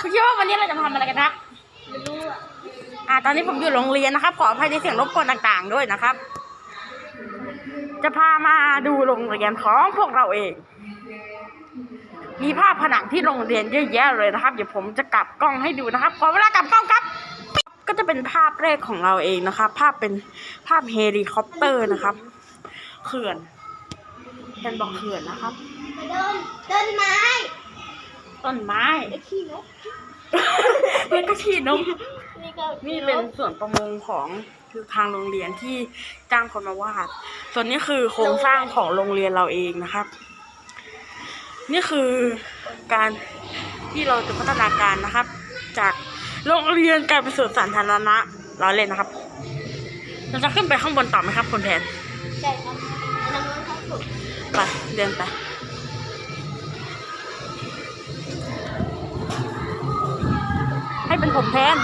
คิดว่าวันนี้เราจะทำอะไรกันครับไม่รู้อะอ่าตอนนี้ผมอยู่โรงเรียนนะครับ ขออภัยในเสียงรบกวนต่างๆด้วยนะครับ จะพามาดูโรงเรียนของพวกเราเอง มีภาพผนังที่โรงเรียนเยอะแยะเลยนะครับ เดี๋ยวผมจะกลับกล้องให้ดูนะครับ ขอเวลากลับกล้องครับ ก็จะเป็นภาพแรกของเราเองนะครับ ภาพเป็นภาพเฮลิคอปเตอร์นะครับ เขื่อนเป็นบอกเขื่อนนะครับ เดินเดินม ต้นไม้ไอ้ขี้นกแล้วก็ที่นก นี่ก็นี่เป็นส่วนประมงของทางโรงเรียนที่จ้างคนมาวาด ส่วนนี้คือโครงสร้างของโรงเรียนเราเองนะครับ นี่คือการที่เราจะพัฒนาการนะครับ จากโรงเรียนกลายเป็นสวนสาธารณะเราเล่นนะครับ เราจะขึ้นไปข้างบนต่อไหมครับคุณแทนใช่ครับอันนั้นมันเขาถูกไปเดินไป เป็นผมแทน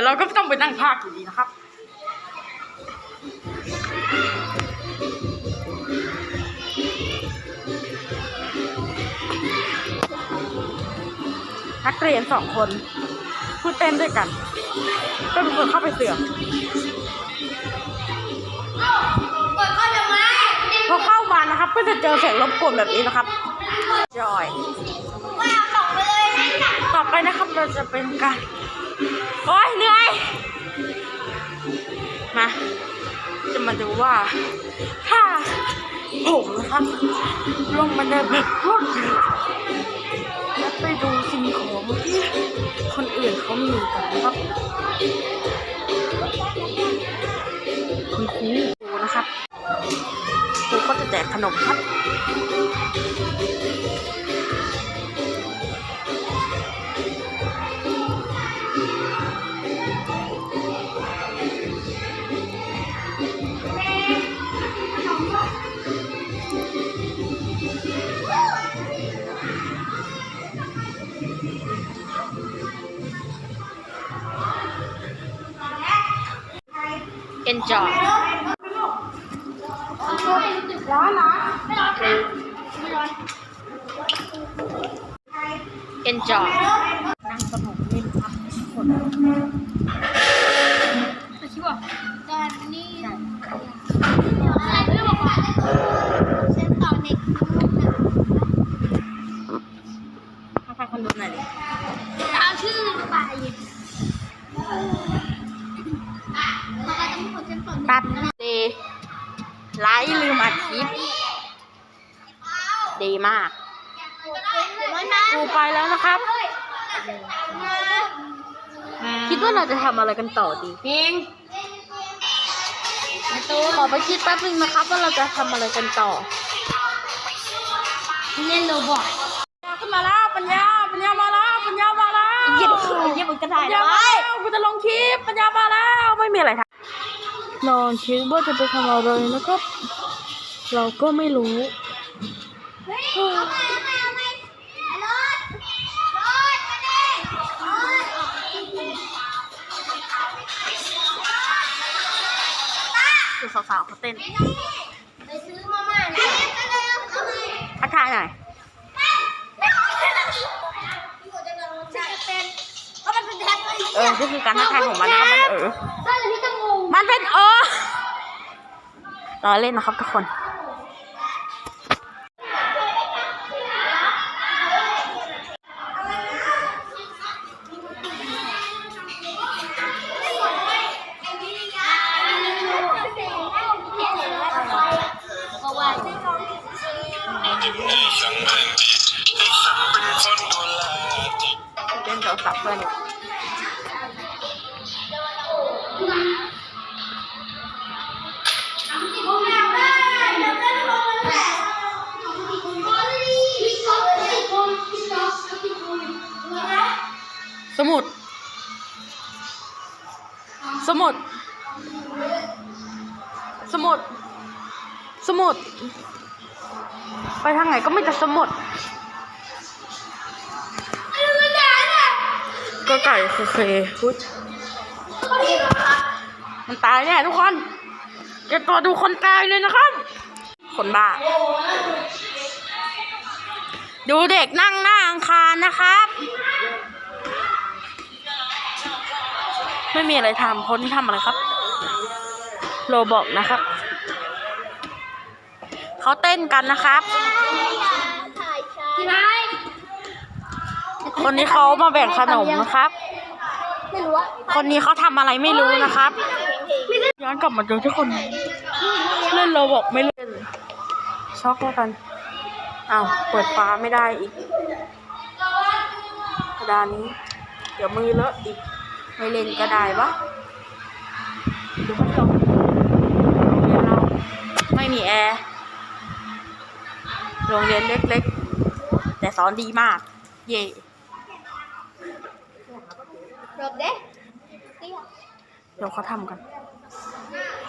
ดี๋ยวเราก็ต้องไปนั่งภาคอยู่ดีนะครับ นักเรียนสองคน พูดเต้นด้วยกัน ก็เป็นคนเข้าไปเสือกกดเข้าทำไมพอเข้ามานะครับ ก็จะเจอเสียงรบกวนแบบนี้นะครับจอยไม่เอาส่งไปเลยนะต่อไปนะครับเราจะเป็นการ โอ้ยเหนื่อย มา จะมาดูว่า ถ้าผมนะครับ ลงมาในแบบรวดเร็วและไปดูสิ่งของที่คนอื่นเขามีกันนะครับคุณครูนะครับครูก็จะแจกขนมครับ enjoy ร้อนเหรอไม่ร้อนค่ะไม่ร้อน enjoy นั่งสนุกเล่นครับทุกคนคิดว่าตอนนี้อะไรไม่รู้บอกว่าเส้นต่อเน็กถ้าพาคนดูหน่อยดิเอาชื่อไป ต่อเน็กตัดเดไลท์ลืมอัดคลิปดีมากไม่มาครูไปแล้วนะครับ คิดว่าเราจะทำอะไรกันต่อดีพิงขอไปคิดแป๊บนึงนะครับ ว่าเราจะทำอะไรกันต่อ เล่นโรบอทขึ้นมาแล้วปัญญาปัญญามาแล้วปัญญามาแล้วเยี่ยมเยี่ยมกระถ่ายปัญญามาแล้วกูจะลงคลิปปัญญามาแล้วไม่มีอะไรทำ นอนคิดว่าจะไปทำอะไรนะครับ เราก็ไม่รู้ดูสาวๆเขาเต้นไปซื้อมาม่านะทักทายหน่อยก็มันเป็นแท็บเลยเออนี่คือการทักทายของมันนะครับมันเออได้เลยพี่จ มันเป็นเอรอเล่นนะครับทุกคนเพราะว่าเล่นโทรศัพท์เพื่อน สมุด สมุด สมุด สมุด ไปทางไหนก็ไม่แต่สมุดก็ไก่คือเคพุทมันตายแน่ทุกคนจะตัวดูคนตายเลยนะครับ คนบ้า ดูเด็กนั่งหน้าอังคารนะครับ ไม่มีอะไรทำคนที่ทำอะไรครับ โรบอกนะครับ เขาเต้นกันนะครับที่ไหนคนนี้เขามาแบ่งขนมนะครับไม่รู้ว่าคนนี้เขาทำอะไรไม่รู้นะครับ ย้อนกลับมาดูที่คน เล่นโรบอกไม่เล่นช็อกแล้วกันอ้าวเปิดฟ้าไม่ได้อีกกระดานนี้ เดี๋ยวมือเลอะอีก ไม่เล่นก็ได้ปะดูพัดลมโรงเรียนเราไม่มีแอร์ โรงเรียนเล็กๆ แต่สอนดีมาก เย่รบเด้เดี๋ยวเขาทำกัน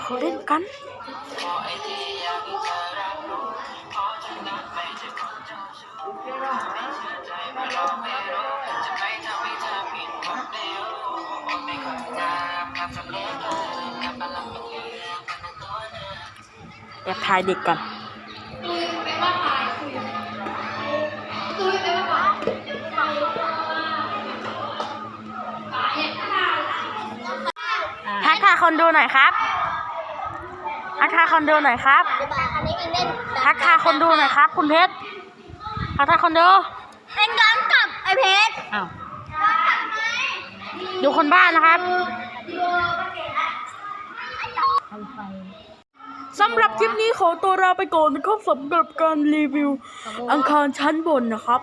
เขาเล่นกัน แอบถ่ายเด็กก่อนทักทายคนดูหน่อยครับทักทายคนดูหน่อยครับอันนี้เองเล่นทักทายคนดูหน่อยครับ คุณเพชรทักทายคนดูเล่นย้อนกลับไอเพชรอ้าวดูคนบ้านนะครับ สำหรับคลิปนี้ขอตัวลาไปก่อนนะครับสำหรับการรีวิว อังคารชั้นบนนะครับ